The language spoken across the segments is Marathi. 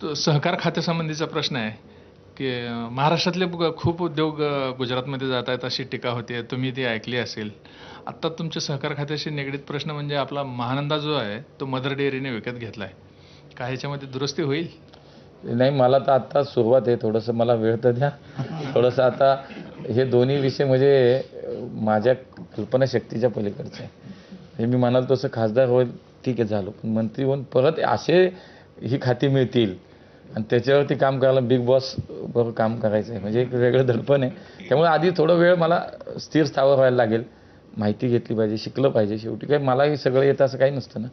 तो सहकार खात्यासंबंधीचा प्रश्न आहे की महाराष्ट्रातले खूप उद्योग गुजरातमध्ये जात आहेत अशी टीका होती तुम्ही ती ऐकली असेल. आत्ता तुमच्या सहकार खात्याशी निगडीत प्रश्न म्हणजे आपला महानंदा जो आहे तो मदर डेअरीने विकत घेतला आहे का ह्याच्यामध्ये दुरुस्ती होईल? नाही मला तर आत्ता सुरुवात आहे थोडंसं मला वेळ तर द्या. थोडंसं आता हे दोन्ही विषय म्हणजे माझ्या कल्पनाशक्तीच्या पलीकडचं. आहे हे मी म्हणाल तसं खासदार होईल ठीक आहे झालो. पण मंत्री होऊन परत असे ही खाती मिळतील. आणि त्याच्यावरती काम करायला बिग बॉस बरोबर काम करायचं आहे. म्हणजे एक वेगळं दडपण आहे. त्यामुळे आधी थोडं वेळ मला स्थिर स्थावर व्हायला लागेल. माहिती घेतली पाहिजे शिकलं पाहिजे. शेवटी काय मला हे सगळं येतं असं काही नसतं ना.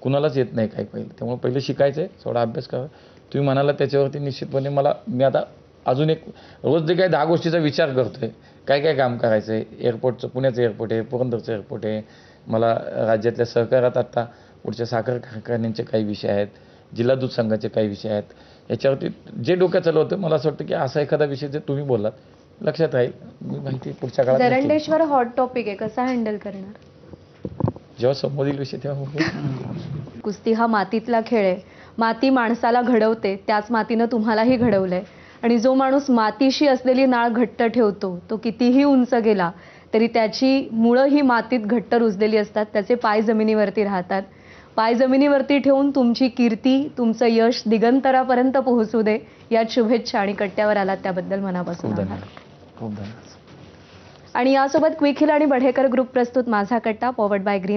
कुणालाच येत नाही काय पहिलं. त्यामुळे पहिले शिकायचं आहे. थोडा अभ्यास करा तुम्ही म्हणाला त्याच्यावरती निश्चितपणे मला मी आता अजून एक रोज जे काही दहा गोष्टीचा विचार करतो आहे काय काय काम करायचं आहे एअरपोर्टचं पुण्याचं एअरपोर्ट आहे पुरंदरचं एअरपोर्ट आहे. मला राज्यातल्या सहकारात आत्ता पुढच्या साखर कारखान्यांचे काही विषय आहेत. जिल्हा दूध संघाचे काही विषय आहेत. याच्यावरती जे डोक्यात चालू होतं मला असं वाटतं की असा एखादा विषय जे तुम्ही बोललात लक्षात राहील. मी माहिती पुढच्या काळात दरंडेश्वर हॉट टॉपिक आहे. कसा हँडल करणार? जेव्हा संबोधील विषय तेव्हा. कुस्ती हा मातीतला खेळ आहे. माती माणसाला घडवते त्याच मातीनं तुम्हालाही घडवलंय. आणि जो माणूस मातीशी असलेली नाळ घट्ट ठेवतो तो कितीही उंच गेला तरी त्याची मुळं ही मातीत घट्ट रुजलेली असतात त्याचे पाय जमिनीवरती राहतात. पाय जमिनीवरती ठेवून तुमची कीर्ती तुमचं यश दिगंतरापर्यंत पोहोचू दे. यात शुभेच्छा आणि कट्ट्यावर आलात त्याबद्दल मनापासून खूप धन्यवाद. आणि यासोबत क्विक हिल आणि बढेकर ग्रुप प्रस्तुत माझा कट्टा पॉवर्ड बाय ग्रीन